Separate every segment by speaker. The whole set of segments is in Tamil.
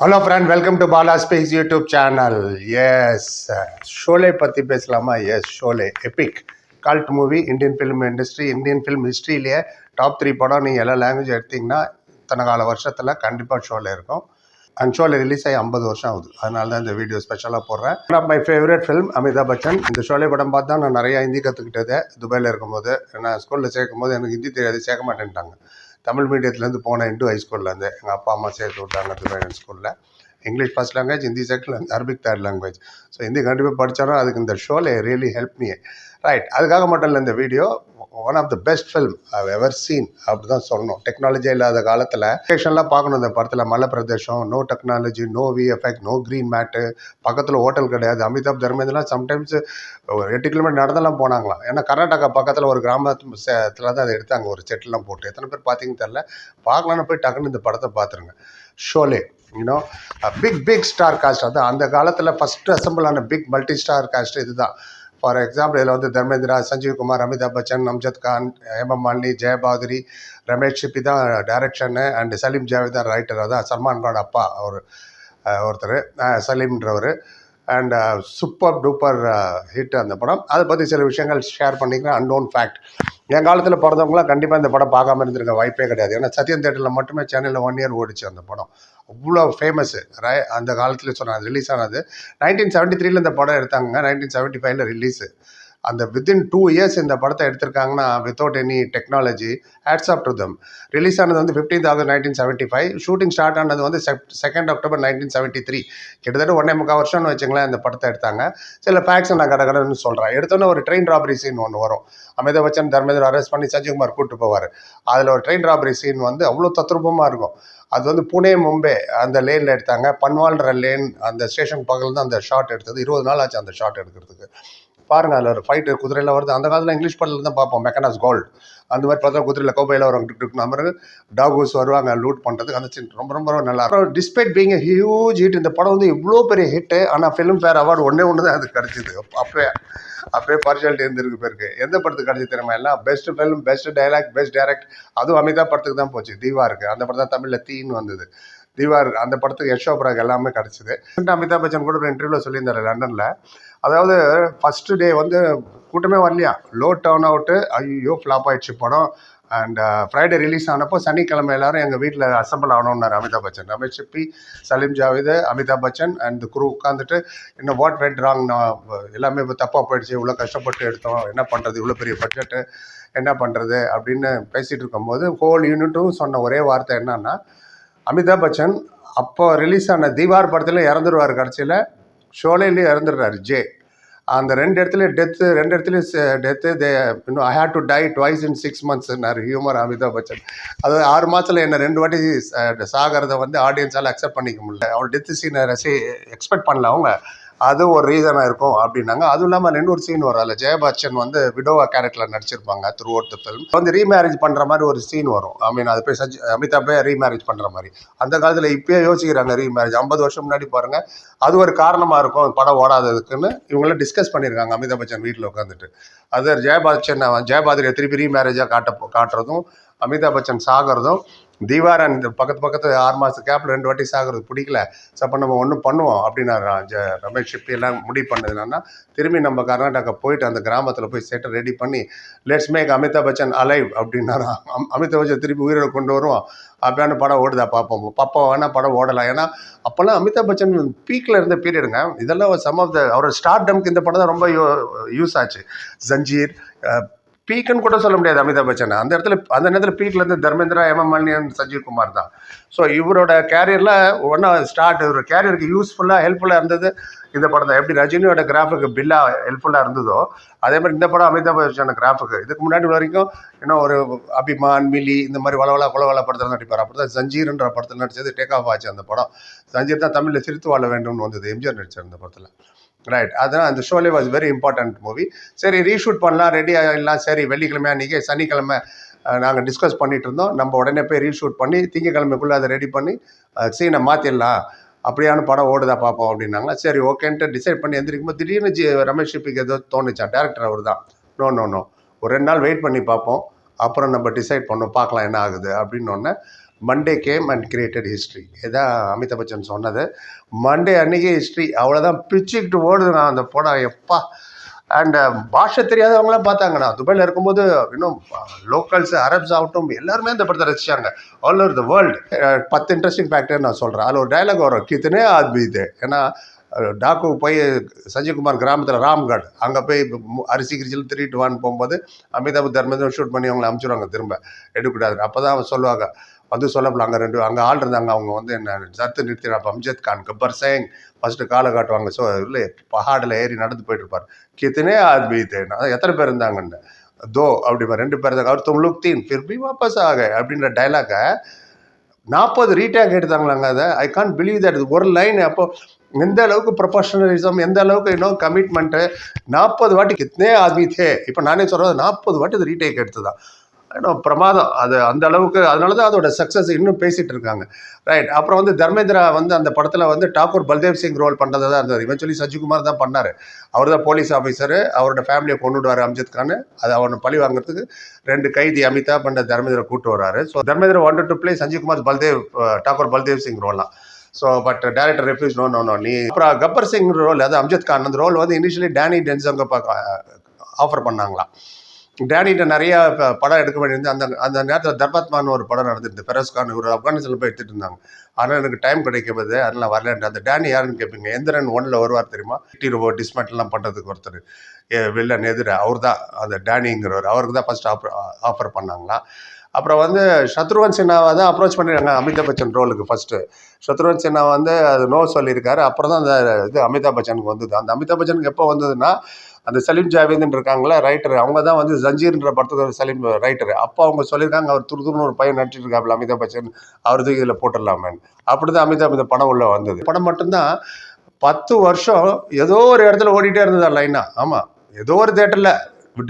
Speaker 1: Hello friend welcome to Bala space YouTube channel yes Sholay பற்றி பேசலாமா? Yes Sholay epic called movie Indian film industry Indian film ஹிஸ்ட்ரியிலேயே top three படம் நீங்கள் எல்லா லாங்குவேஜ் எடுத்தீங்கன்னா இத்தனை கால வருஷத்தில் கண்டிப்பாக ஷோலே இருக்கும். அண்ட் ஷோலே ரிலீஸ் ஆகி ஐம்பது வருஷம் ஆகுது. அதனால தான் இந்த வீடியோ ஸ்பெஷலாக போடுறேன். One of my favourite film Amitabh Bachchan இந்த ஷோலே படம் பார்த்து தான் நான் நிறையா ஹிந்தி கற்றுக்கிட்டது துபாயில் இருக்கும்போது நான் ஸ்கூலில் சேர்க்கும் போது எனக்கு ஹிந்தி தெரியாது சேர்க்க மாட்டேன்ட்டாங்க. தமிழ் மீடியத்துலேருந்து போனேன் இன்டு ஹைஸ்கூல்லேருந்து எங்கள் அப்பா அம்மா சேர்த்து விட்டாங்க துபாய் ஸ்கூலில் English first language Hindi second Arabic third language so Hindi கண்டிப்பாக படித்தாலும் அதுக்கு இந்த Sholay really help me right அதுக்காக மட்டும் இல்லை இந்த video one of the best film I've ever seen அப்படி தான் சொல்லணும். டெக்னாலஜி இல்லாத காலத்தில் லொக்கேஷன்லாம் பார்க்கணும் இந்த படத்தில். மலை பிரதேசம் no technology no V effect no green matte பக்கத்தில் ஹோட்டல் கிடையாது. அமிதாப் தர்மேந்திரலாம் சம்டைம்ஸ் ஒரு எட்டு கிலோமீட்டர் நடந்தெல்லாம் போனாங்களாம். ஏன்னா கர்நாடகா பக்கத்தில் ஒரு கிராமத்தில் தான் அதை எடுத்தாங்க. ஒரு செட்டிலாம் போட்டு. எத்தனை பேர் பார்த்தீங்கன்னு தெரில பார்க்கலான்னு போய் டக்குன்னு இந்த படத்தை பார்த்துருங்க. Sholay you know big big star cast அதான் அந்த காலத்தில் ஃபஸ்ட்டு அசம்பிள் ஆன பிக் மல்டி ஸ்டார் காஸ்ட் இதுதான். ஃபார் எக்ஸாம்பிள் இதில் வந்து தர்மேந்திரா சஞ்சீவ் குமார் அமிதாப் பச்சன் அம்ஜத் கான் ஹேமம் மாலினி ஜெயபாதிரி ரமேஷ் சிப்பி தான் டைரக்ஷனு அண்ட் சலீம் ஜாவேத் தான் ரைட்டர் அதான் சல்மான் கான் அப்பா அவர் ஒருத்தர். சலீம்ன்றவர். அண்ட் சூப்பர் டூப்பர் ஹிட் அந்த படம். அதை பற்றி சில விஷயங்கள் ஷேர் பண்ணிக்கிறேன். அன்னோன் ஃபேக்ட் என் காலத்தில் பிறந்தவங்களாம் கண்டிப்பாக இந்த படம் பார்க்காம இருந்திருக்க வாய்ப்பே கிடையாது. ஏன்னா சத்யம் தேட்டரில் மட்டுமே சென்னையில் ஒன் இயர் ஓடிச்சு அந்த படம். அவ்வளோ ஃபேமஸ்ஸு ரை அந்த காலத்தில் சொன்னாங்க ரிலீஸ் ஆனது நைன்டீன் செவன்ட்டி த்ரீல இந்த படம் எடுத்தாங்க நைன்டீன் செவன்ட்டி ஃபைவ்ல ரிலீஸு அந்த வித்தின் டூ இயர்ஸ் இந்த படத்தை எடுத்திருக்காங்கன்னா without any technology hats off to them release ஆனது வந்து fifteen August nineteen seventy five shooting start ஆனது வந்து second October nineteen seventy three கிட்டத்தட்ட ஒன்றே முக்கால் வருஷம்னு வச்சுங்களேன் இந்த படத்தை எடுத்தாங்க. சில ஃபேக்ட்ஸ் நான் கடை கடைன்னு சொல்கிறேன் எடுத்தோன்னே ஒரு ட்ரெயின் ராபரி சீன் ஒன்று வரும். அமிதாப் பச்சன் தர்மேந்திர அரெஸ்ட் பண்ணி சஞ்சய்குமார் கூப்பிட்டு போவார். அதில் ஒரு ட்ரெயின் ராபரி சீன் வந்து அவ்வளோ தத்ரூபமாக இருக்கும். அது வந்து புனே மும்பை அந்த லேனில் எடுத்தாங்க. பன்வால்ன்ற லேன் அந்த ஸ்டேஷன் பக்கத்தில் தான் அந்த ஷாட் எடுத்தது. இருபது நாள் ஆச்சு அந்த ஷாட் எடுக்கிறதுக்கு. பாருங்க அதில் ஒரு ஃபைட்டு குதிரையில் வருது. அந்த காலத்தில் இங்கிலீஷ் படத்தில் தான் பார்ப்போம். மெக்கனாஸ் கோல்டு அந்த மாதிரி பார்த்தா குதிரையில் கோபையில் வரும் டிக் நம்பர் டாகூஸ் வருவாங்க லூட் பண்ணுறதுக்கு அந்த சின் ரொம்ப ரொம்ப நல்லா இருக்கும். டிஸ்பைட் பீங் ஹியூஜ் ஹிட் இந்த படம் வந்து இவ்வளோ பெரிய ஹிட்டு ஆனால் ஃபிலிம் ஃபேர் அவார்டு ஒன்றே ஒன்று தான் அது கிடச்சிது. அப்போயே அப்போயே பார்ஷாலிட்டி இருந்திருக்கு பேருக்கு எந்த படத்துக்கு கிடச்சி திறமை எல்லாம் best film best dialogue best direct அதுவும் அமிதா படத்துக்கு தான் போச்சு. தீவா இருக்குது அந்த படம் தான் தமிழில் தீன்னு வந்தது. தீவார் அந்த படத்துக்கு யஷோபராக் எல்லாமே கிடச்சிது. அமிதாப் பச்சன் கூட ஒரு இன்டர்வியூவில் சொல்லியிருந்தார் லண்டனில். அதாவது ஃபஸ்ட்டு டே வந்து கூட்டமே வரலையா? லோ டவுன் அவுட்டு ஐயோ ஃப்ளாப் ஆயிடுச்சு படம். அண்ட் ஃப்ரைடே ரிலீஸ் ஆனப்போ சனிக்கிழமை எல்லாரும் எங்கள் வீட்டில் அசம்பிள் ஆகணும்னார் அமிதாப் பச்சன். ரமேஷ் சிப்பி சலீம் ஜாவேத் அமிதாப் பச்சன் அண்ட் குரு உட்காந்துட்டு இன்னும் வாட் வெட் ராங் நான் எல்லாமே இப்போ தப்பாக போயிடுச்சு. இவ்வளோ கஷ்டப்பட்டு எடுத்தோம். என்ன பண்ணுறது இவ்வளோ பெரிய பட்ஜெட்டு என்ன பண்ணுறது அப்படின்னு பேசிகிட்டு இருக்கும்போது ஹோல் யூனிட்டும் சொன்ன ஒரே வார்த்தை என்னன்னா அமிதாப் பச்சன் அப்போ ரிலீஸ் ஆன தீவார் படத்தில் இறந்துருவார் கடைசியில். ஷோலேலேயும் இறந்துடுறாரு ஜே. அந்த ரெண்டு இடத்துலையும் டெத்து ரெண்டு இடத்துலையும் டெத்து தே இன்னும் I hate to die twice in six மந்த்ஸ்னாரு humour Amitabh Bachchan. அதாவது ஆறு மாதத்தில் என்ன ரெண்டு வாட்டி சாகிறத வந்து ஆடியன்ஸால் அக்செப்ட் பண்ணிக்க முடியல. அவர் டெத்து சீனை ரசி எக்ஸ்பெக்ட் பண்ணல அவங்க. அது ஒரு ரீசனாக இருக்கும் அப்படின்னாங்க. அதுவும் இல்லாமல் இன்னொரு சீன் வரும். அதில் ஜெயபச்சன் வந்து விடோவா கேரக்டரில் நடிச்சிருப்பாங்க த்ரூ அவுட் த ஃபிலிம் வந்து ரீமேரேஜ் பண்ணுற மாதிரி ஒரு சீன் வரும். ஐ மீன் அது போய் சஜ் அமிதாப் ரீமேரேஜ் பண்ணுற மாதிரி. அந்த காலத்தில் இப்பயே யோசிக்கிறாங்க ரீமேரேஜ் ஐம்பது வருஷம் முன்னாடி பாருங்கள் அது ஒரு காரணமாக இருக்கும். படம் ஓடாததுக்குன்னு இவங்களாம் டிஸ்கஸ் பண்ணியிருக்காங்க அமிதாப் பச்சன் வீட்டில் உட்காந்துட்டு அது ஜெயபாச்சன் ஜெயபாதிரியை திருப்பி ரீமேரேஜாக காட்ட காட்டுறதும் அமிதாப் பச்சன் சாகிறதும் தீவார் அண்ட் பக்கத்து பக்கத்து ஆறு மாதம் கேப்பில் ரெண்டு வாட்டி சாகிறது பிடிக்கல. ஸோ அப்போ நம்ம ஒன்றும் பண்ணுவோம் அப்படின்னாரு ஜ ரமேஷ். ஷிப்பி எல்லாம் முடிவு பண்ணது என்னன்னா திரும்பி நம்ம கர்நாடகா போயிட்டு அந்த கிராமத்தில் போய் செட்டை ரெடி பண்ணி let's make Amitabh Bachchan alive அப்படின்னாரு. அமிதாப் பச்சன் திருப்பி உயிரை கொண்டு வருவோம் அப்படியான படம் ஓடுதா பார்ப்போம் பாப்பா வேணால் படம் ஓடலாம். ஏன்னா அப்போல்லாம் அமிதாப் பச்சன் பீக்கில் இருந்த பீரியடுங்க இதெல்லாம் சம் ஆஃப் த அவரோட ஸ்டார்ட் டம்க்கு இந்த படம் தான் ரொம்ப யூஸ் ஆச்சு. ஜஞ்சீர் பீக்குன்னு கூட சொல்ல முடியாது அமிதாப் பச்சன். அந்த இடத்துல அந்த நேரத்தில் பீக்கில் இருந்து தர்மேந்திரா எம் சஞ்சீவ் குமார் தான். ஸோ இவரோட கேரியரில் ஒன்றா ஸ்டார்ட் இவர் கேரியருக்கு யூஸ்ஃபுல்லாக ஹெல்ப்ஃபுல்லாக இருந்தது இந்த படம் தான் எப்படி ரஜினியோட கிராஃபுக்கு பில்லாக ஹெல்ப்ஃபுல்லாக இருந்ததோ அதே மாதிரி இந்த படம் அமிதாப் பச்சன் கிராஃபுக்கு இதுக்கு முன்னாடி வரைக்கும் இன்னும் ஒரு அபிமான் மிலி இந்த மாதிரி வளவலா குளவலா படத்தில் நடிப்பார். அப்படி தான் ஜஞ்சீர்ன்ற படத்தில் நடித்தது டேக் ஆஃப் ஆச்சு அந்த படம். ஜஞ்சீர் தான் தமிழில் சிரித்து வாழ வேண்டும்னு வந்தது. எம்ஜிஆர் நடித்தார் அந்த படத்தில். ரைட் அதனால் அந்த Sholay was very important movie சரி ரீஷூட் பண்ணலாம் ரெடி ஆகிடலாம் சரி வெள்ளிக்கிழமை அன்றைக்கி சனிக்கிழமை நாங்கள் டிஸ்கஸ் பண்ணிட்டு இருந்தோம். நம்ம உடனே போய் ரீஷூட் பண்ணி திங்கக்கிழமைக்குள்ளே அதை ரெடி பண்ணி சீனை மாற்றிடலாம் அப்படியான படம் ஓடுதா பார்ப்போம் அப்படின்னாங்களா? சரி ஓகேன்ட்டு டிசைட் பண்ணி எந்திரிக்கும் போது திடீர்னு ஜி ரமேஷ் ஷிப்பிக்கு ஏதோ தோணுச்சான் டேரக்டர் அவர் தான். நோ நோ நோ ஒரு ரெண்டு நாள் வெயிட் பண்ணி பார்ப்போம். அப்புறம் நம்ம டிசைட் பண்ணோம். பார்க்கலாம் என்ன ஆகுது அப்படின்னு ஒன்று Monday came and created history இதான் அமிதாப் பச்சன் சொன்னது. மண்டே அன்னைக்கு ஹிஸ்ட்ரி அவ்வளோதான் பிச்சுக்கிட்டு ஓடுது நான் அந்த படம் எப்பா. அண்ட் uh, பாஷை தெரியாதவங்களாம் பார்த்தாங்க நான் துபாயில் இருக்கும்போது இன்னும் uh, லோக்கல்ஸ் அரப்ஸ் ஆகட்டும் எல்லாருமே அந்த படத்தை ரசிச்சாங்க. ஆல் ஓவர் த வேர்ல்டு பத்து இன்ட்ரெஸ்டிங் ஃபேக்டர் நான் சொல்கிறேன் அதில் ஒரு டைலாக் வரும். கித்தனே ஆத்மி இது? ஏன்னா uh, டாக்கு போய் சஞ்சய்குமார் கிராமத்தில் ராம்கட். அங்கே போய் அரிசி கிரிச்சல் திருட்டு வான்னு போகும்போது அமிதாப் தர்மேந்திரம் ஷூட் பண்ணி அவங்களை அனுப்பிச்சிடுவாங்க திரும்ப. எடுக்கக்கூடாது அப்போ தான் அவன் சொல்லுவாங்க வந்து சொல்லப்படல அங்கே ரெண்டு அங்கே ஆள் இருந்தாங்க. அவங்க வந்து என்ன சத்து நிறுத்தி அம்ஜத் கான் கப்பர் சிங் ஃபஸ்ட்டு காலை காட்டுவாங்க. ஸோ இல்லை பஹாடில் ஏறி நடந்து போயிட்டு இருப்பார் கித்தனே ஆத்மி தே எத்தனை பேர் இருந்தாங்கன்னு. தோ அப்படி ரெண்டு பேர் இருந்தாங்க. அவர் தும்லுக் தீன் திருப்பி வாபஸ் ஆக அப்படின்ற டைலாக்கை நாற்பது ரீடேக் எடுத்தாங்களாங்க அதை. ஐ கான் பிலீவ் தட் ஒரு லைன் அப்போ எந்த அளவுக்கு ப்ரொஃபஷனலிசம் எந்த அளவுக்கு இன்னும் கமிட்மெண்ட்டு நாற்பது வாட்டி கித்தனே ஆத்மி தே. இப்போ நானே சொல்கிறது நாற்பது வாட்டி இது ரீடேக் எடுத்ததான் பிரமாதம். அது அந்த அளவுக்கு அதனால தான் அதோட சக்ஸஸ் இன்னும் பேசிகிட்டு இருக்காங்க. ரைட் அப்புறம் வந்து தர்மேந்திரா வந்து அந்த படத்தில் வந்து டாக்கூர் பல்தேவ் சிங் ரோல் பண்ணுறதா தான் இருந்தார். இவன் சஜிகுமார் தான் பண்ணார். அவர் தான் போலீஸ் ஆஃபீஸரு அவரோட ஃபேமிலியை கொண்டுடுவார் அம்ஜத் கான். அது அவனை பழி வாங்குறதுக்கு ரெண்டு கைதி அமிதாப் அண்ட் தர்மேந்திரா கூட்டு வர்றாரு so Dharmendra want to play Sanjay Kumar Baldev Thakur Baldev Singh ரோல்லாம் so but director refuse no no no நீ அப்புறம் கப்பர் சிங் ரோல் அது அம்ஜத் கான் அந்த ரோல் வந்து இனிஷியலி டேனி டென்சங்க ஆஃபர் பண்ணாங்களாம். டேனிட்ட நிறைய படம் எடுக்க வேண்டியிருந்தது. அந்த அந்த நேரத்தில் தர்பாத்மான்னு ஒரு படம் நடந்துருந்து ஃபெரோஸ் கான் ஒரு ஆப்கானிஸ்தானில் போய் எடுத்துகிட்டு இருந்தாங்க. ஆனால் எனக்கு டைம் கிடைக்கிறது அதனால் வரலன்ட்டு. அந்த டேனி யாருன்னு கேட்பீங்க எந்திரன் ஒன்றில் வருவார் தெரியுமா? டி ரோபோ டிஸ்மெண்ட்லாம் பண்ணுறதுக்கு ஒருத்தர். ஏ, வில்லன் எதிர. அவர் தான் அந்த டேனிங்கிறவர் அவருக்கு தான் ஃபஸ்ட் ஆஃபர் ஆஃபர் பண்ணாங்களாம் அப்புறம் வந்து சத்ருவன் சின்ஹாவை தான் அப்ரோச் பண்ணியிருக்காங்க அமிதாப் பச்சன் ரோலுக்கு ஃபஸ்ட்டு சத்ருவன் சின்ஹா வந்து அது நோ சொல்லியிருக்காரு. அப்புறம் தான் அந்த இது அமிதாப் பச்சனுக்கு வந்தது. அந்த அமிதாப் பச்சனுக்கு எப்போ வந்ததுன்னா அந்த சலீம் ஜாவேதுன்னு இருக்காங்களா ரைட்டர் அவங்க தான் வந்து ஜஞ்சீர்ன்ற படத்துக்கு ஒரு சலீம் ரைட்டர் அப்போ அவங்க சொல்லியிருக்காங்க அவர் துருதுன்னு ஒரு பையன் நடிச்சிட்டு இருக்காப்புல அமிதாப் பச்சன் அவருக்கு இதில் போட்டுடலாமேன்னு. அப்படி தான் அமிதாப் இந்த படம் உள்ளே வந்தது. படம் மட்டும்தான் பத்து வருஷம் ஏதோ ஒரு இடத்துல ஓடிட்டே இருந்ததா லைனா ஆமாம் ஏதோ ஒரு தேட்டரில்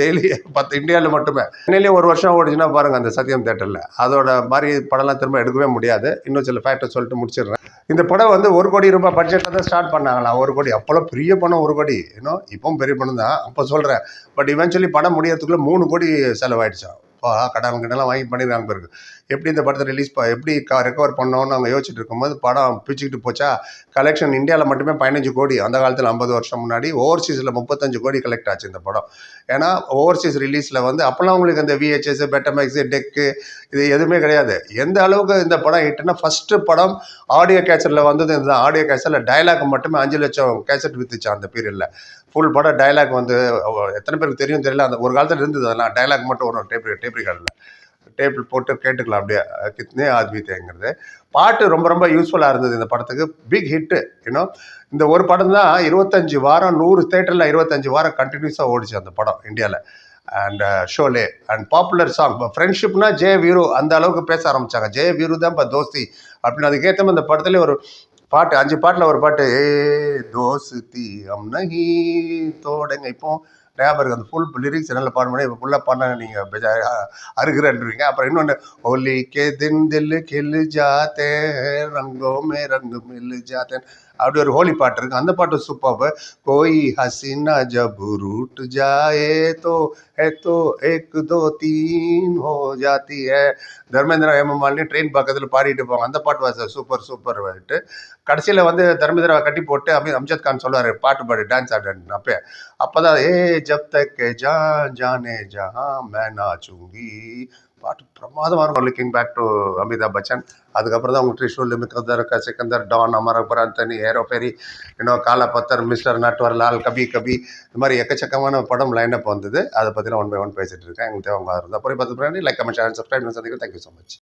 Speaker 1: டெய்லி பத்து இந்தியாவில் மட்டுமே. சென்னையிலே ஒரு வருஷம் ஓடிச்சுன்னா பாருங்கள் அந்த சத்யம் தேட்டரில் அதோட மாதிரி படம்லாம் திரும்ப எடுக்கவே முடியாது. இன்னும் சில ஃபேக்டர் சொல்லிட்டு முடிச்சிடுறேன். இந்த படம் வந்து ஒரு கோடி ரூபாய் பட்ஜெட்டில் தான் ஸ்டார்ட் பண்ணாங்களா? ஒரு கோடி. அப்போல்லாம் பெரிய பணம் ஒரு கோடி. இன்னும் இப்போவும் பெரிய பணம் தான். அப்போ சொல்கிறேன் பட் இவென்ச்சுவலி படம் முடியறதுக்குள்ளே மூணு கோடி செலவாயிடுச்சான் கடன் கடலாம் வாங்கி பண்ணிடுறாங்க பிறகு எப்படி இந்த படத்தை ரிலீஸ் எப்படி ரெக்கவர் பண்ணோன்னு அவங்க யோசிச்சுட்டு இருக்கும்போது படம் பிச்சுக்கிட்டு போச்சா? கலெக்ஷன் இந்தியாவில் மட்டுமே பதினஞ்சு கோடி. அந்த காலத்தில் ஐம்பது வருஷம் முன்னாடி ஓவர்சீஸில் முப்பத்தஞ்சு கோடி கலெக்ட் ஆச்சு இந்த படம். ஏன்னா ஓவர்சீஸ் ரிலீஸில் வந்து அப்போல்லாம் உங்களுக்கு இந்த விஹெச்எஸ் பெட்டமேக்ஸு டெக்கு இது எதுவுமே கிடையாது. எந்த அளவுக்கு இந்த படம் ஹிட்னா ஃபஸ்ட்டு படம் ஆடியோ கேசட்டில் வந்தது இந்த ஆடியோ கேசட்டில் டைலாக் மட்டுமே அஞ்சு லட்சம் கேசட் வித்துச்சு அந்த பீரியடில் ஃபுல் படம் டைலாக் வந்து எத்தனை பேருக்கு தெரியும் தெரியல. அந்த ஒரு காலத்தில் இருந்தது அதெல்லாம். டைலாக் மட்டும் வரும் டேப் டேப் டேபிள் போட்டு கேட்டுக்கலாம் அப்படியே கித்னே ஆத்மி தேங்கிறது. பாட்டு ரொம்ப ரொம்ப யூஸ்ஃபுல்லாக இருந்தது இந்த படத்துக்கு. பிக் ஹிட்டு யூனோ இந்த ஒரு படம் தான் இருபத்தஞ்சு வாரம் நூறு தேட்டரில் இருபத்தஞ்சு வாரம் கண்டினியூஸாக ஓடிச்சு அந்த படம் இந்தியாவில் and Sholay and popular song இப்போ ஃப்ரெண்ட்ஷிப்னா ஜெய வீரு அந்த அளவுக்கு பேச ஆரம்பிச்சாங்க. ஜெய வீரு தான் இப்போ தோஸ்தி. அப்படின்னு அதுக்கேற்ற மாதிரி இந்த படத்துல ஒரு பாட்டு அஞ்சு பாட்டில் ஒரு பாட்டு ஏ தோஸ்தி அம் நஹி தோடங்க இப்போ ஞாபகம் அந்த ஃபுல் லிரிக்ஸ் நல்லா பாட முடியும் இப்போ ஃபுல்லாக பாடினா நீங்கள் அருகிறன்றீங்க அப்புறம் இன்னொன்று ஒலி கே தின் தில்லு கெல்லு ஜாத்தே ரங்கோமே ரங்கு மில்லு ஜாத்தேன். அப்படி ஒரு ஹோலி பாட்டு இருக்கு. அந்த பாட்டு சூப்பர் கோயி ஹசினா ஜப் ரூட் ஏ தோ ஹே தோ ஏக் தோ தீன் ஹோ ஜாத்தி ஏ தர்மேந்திர ஹேமமாலினி ட்ரெயின் பக்கத்தில் பாடிட்டு போவாங்க அந்த பாட்டு வாச சூப்பர் சூப்பர் வந்துட்டு கடைசியில் வந்து தர்மேந்திரா கட்டி போட்டு அமி அம்ஜத் கான் சொல்லுவார் பாட்டு பாடு டான்ஸ் ஆடுன்னு அப்போ அப்போ தான் ஏ ஜப் தக் ஜான் ஜானே ஜஹா மே நாச்சுங்கி பாட்டு பிரமாதமாக இருக்கும் looking back to Amitabh Bachchan அதுக்கப்புறம் தான் அவங்க ட்ரிஷூல் மிக்கதர் சிக்கந்தர் டான் அமர பராந்தனி ஏரோ பெரி இன்னும் காலா பத்தர் மிஸ்டர் நட்வர் லால் கபி கபி இந்த மாதிரி எக்கச்சக்கமான படம் லைனப் வந்தது. அதை பற்றின ஒன் பை ஒன் பேசிட்டு இருக்கேன். எங்களுக்கு தேவை இருந்தால் அப்புறம் பார்த்து லைக் கமெண்ட் சேனல் சப்ஸ்கிரைப் சந்திக்கிறேன். Thank you so much